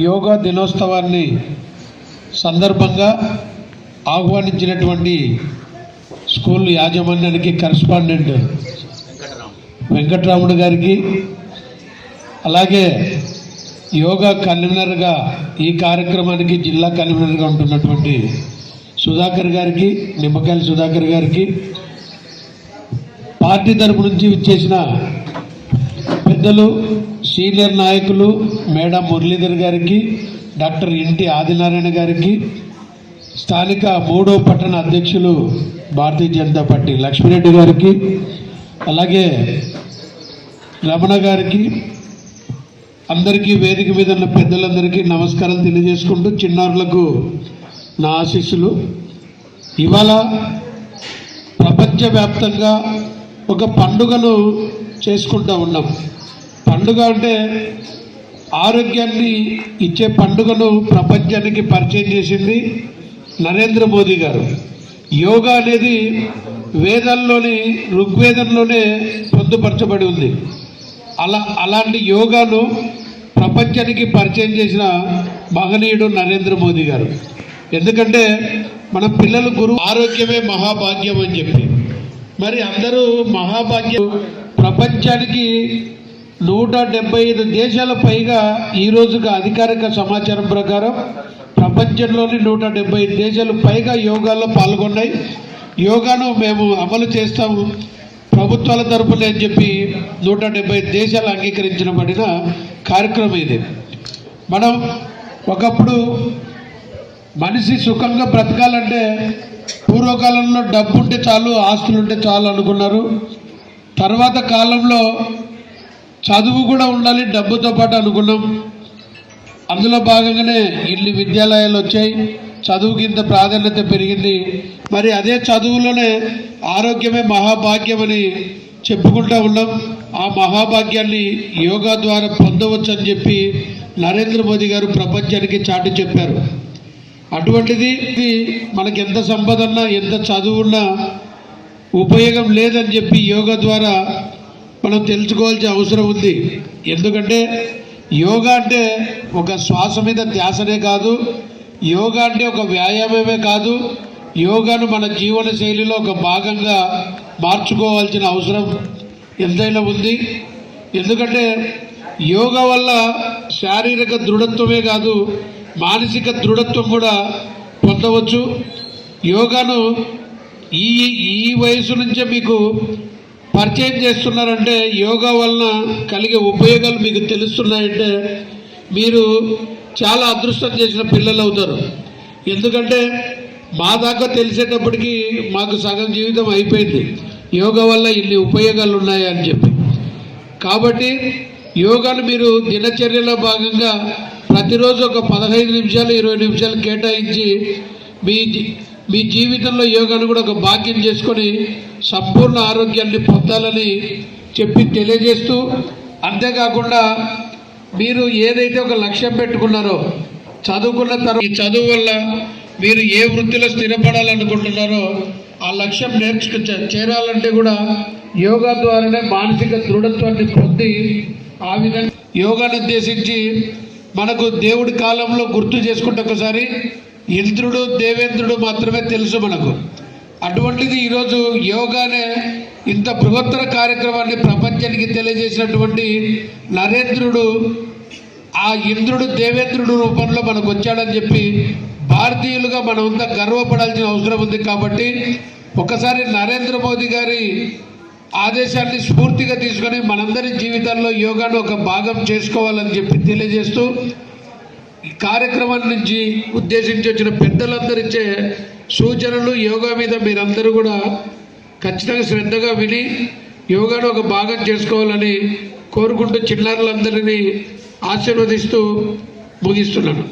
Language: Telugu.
యోగా దినోత్సవాన్ని సందర్భంగా ఆహ్వానించినటువంటి స్కూల్ యాజమాన్యానికి కరస్పాండెంట్ వెంకటరాముడు గారికి అలాగే యోగా కన్వీనర్గా ఈ కార్యక్రమానికి జిల్లా కన్వీనర్గా ఉంటున్నటువంటి సుధాకర్ గారికి నిమ్మకాయల సుధాకర్ గారికి పార్టీ తరపు నుంచి ఇచ్చేసిన పెద్దలు సీనియర్ నాయకులు మేడం మురళీధర్ గారికి డాక్టర్ ఇంటి ఆదినారాయణ గారికి స్థానిక మూడో పట్టణ అధ్యక్షులు భారతీయ జనతా పార్టీ లక్ష్మీరెడ్డి గారికి అలాగే రమణ గారికి అందరికీ వేదిక మీద ఉన్న పెద్దలందరికీ నమస్కారం తెలియజేసుకుంటూ చిన్నారులకు నా ఆశీస్సులు. ఇవాళ ప్రపంచవ్యాప్తంగా ఒక పండుగను చేసుకుంటూ ఉన్నాం. పండుగ అంటే ఆరోగ్యాన్ని ఇచ్చే పండుగను ప్రపంచానికి పరిచయం చేసింది నరేంద్ర మోదీ గారు. యోగా అనేది వేదాల్లోని ఋగ్వేదంలోనే పొందుపరచబడి ఉంది. అలా అలాంటి యోగాను ప్రపంచానికి పరిచయం చేసిన మహనీయుడు నరేంద్ర మోదీ గారు. ఎందుకంటే మన పిల్లలు గురువు ఆరోగ్యమే మహాభాగ్యం అని చెప్పి. మరి అందరూ మహాభాగ్యం ప్రపంచానికి నూట డెబ్బై ఐదు దేశాల పైగా ఈ రోజుగా అధికారిక సమాచారం ప్రకారం ప్రపంచంలోని నూట డెబ్బై ఐదు దేశాలు పైగా యోగాలో పాల్గొన్నాయి. యోగాను మేము అమలు చేస్తాము. ప్రభుత్వాల తరపున అని చెప్పి నూట డెబ్బై ఐదు దేశాలు అంగీకరించబడిన కార్యక్రమం ఇది. మనం ఒకప్పుడు మనిషి సుఖంగా బ్రతకాలంటే పూర్వకాలంలో డబ్బు ఉంటే చాలు ఆస్తులు ఉంటే చాలు అనుకున్నారు. తర్వాత కాలంలో చదువు కూడా ఉండాలి డబ్బుతో పాటు అనుకున్నాం. అందులో భాగంగానే ఇల్లు విద్యాలయాలు వచ్చాయి. చదువుకి ఇంత ప్రాధాన్యత పెరిగింది. మరి అదే చదువులోనే ఆరోగ్యమే మహాభాగ్యం అని చెప్పుకుంటూ ఉన్నాం. ఆ మహాభాగ్యాన్ని యోగా ద్వారా పొందవచ్చు అని చెప్పి నరేంద్ర మోదీ గారు ప్రపంచానికి చాటి చెప్పారు. అటువంటిది మనకి ఎంత సంపద ఎంత చదువు ఉన్నా ఉపయోగం లేదని చెప్పి యోగా ద్వారా మనం తెలుసుకోవాల్సిన అవసరం ఉంది. ఎందుకంటే యోగా అంటే ఒక శ్వాస మీద ధ్యాసనే కాదు. యోగా అంటే ఒక వ్యాయామమే కాదు. యోగాను మన జీవన శైలిలో ఒక భాగంగా మార్చుకోవాల్సిన అవసరం ఎంతైనా ఉంది. ఎందుకంటే యోగా వల్ల శారీరక దృఢత్వమే కాదు మానసిక దృఢత్వం కూడా పొందవచ్చు. యోగాను ఈ ఈ వయసు నుంచే మీకు పరిచయం చేస్తున్నారంటే యోగా వలన కలిగే ఉపయోగాలు మీకు తెలుస్తున్నాయంటే మీరు చాలా అదృష్టం చేసిన పిల్లలు అవుతారు. ఎందుకంటే మా దాకా తెలిసేటప్పటికి మాకు సగం జీవితం అయిపోయింది. యోగా వల్ల ఇన్ని ఉపయోగాలు ఉన్నాయని చెప్పి. కాబట్టి యోగాను మీరు దినచర్యలో భాగంగా ప్రతిరోజు ఒక పదహైదు నిమిషాలు ఇరవై నిమిషాలు కేటాయించి మీ మీ జీవితంలో యోగాను కూడా ఒక భాగ్యం చేసుకొని సంపూర్ణ ఆరోగ్యాన్ని పొందాలని చెప్పి తెలియజేస్తూ అంతేకాకుండా మీరు ఏదైతే ఒక లక్ష్యం పెట్టుకున్నారో చదువుకున్న తర్వాత ఈ చదువు వల్ల మీరు ఏ వృత్తిలో స్థిరపడాలనుకుంటున్నారో ఆ లక్ష్యం నేర్చుకు చేరాలంటే కూడా యోగా ద్వారానే మానసిక దృఢత్వాన్ని పొంది ఆ విధంగా యోగాను ఉద్దేశించి మనకు దేవుడి కాలంలో గుర్తు చేసుకుంటే ఒకసారి ఇంద్రుడు దేవేంద్రుడు మాత్రమే తెలుసు మనకు. అటువంటిది ఈరోజు యోగానే ఇంత బృహత్తర కార్యక్రమాన్ని ప్రపంచానికి తెలియజేసినటువంటి నరేంద్రుడు ఆ ఇంద్రుడు దేవేంద్రుడు రూపంలో మనకు వచ్చాడని చెప్పి భారతీయులుగా మనమంతా గర్వపడాల్సిన అవసరం ఉంది కాబట్టి ఒకసారి నరేంద్ర మోదీ గారి ఆదేశాన్ని స్ఫూర్తిగా తీసుకొని మనందరి జీవితాల్లో యోగాను ఒక భాగం చేసుకోవాలని చెప్పి తెలియజేస్తూ ఈ కార్యక్రమం నుంచి ఉద్దేశించి వచ్చిన పెద్దలందరిచ్చే సూచనలు యోగా మీద మీరందరూ కూడా ఖచ్చితంగా శ్రద్ధగా విని యోగాను ఒక భాగం చేసుకోవాలని కోరుకుంటూ చిన్నారులందరినీ ఆశీర్వదిస్తూ ముగిస్తున్నాను.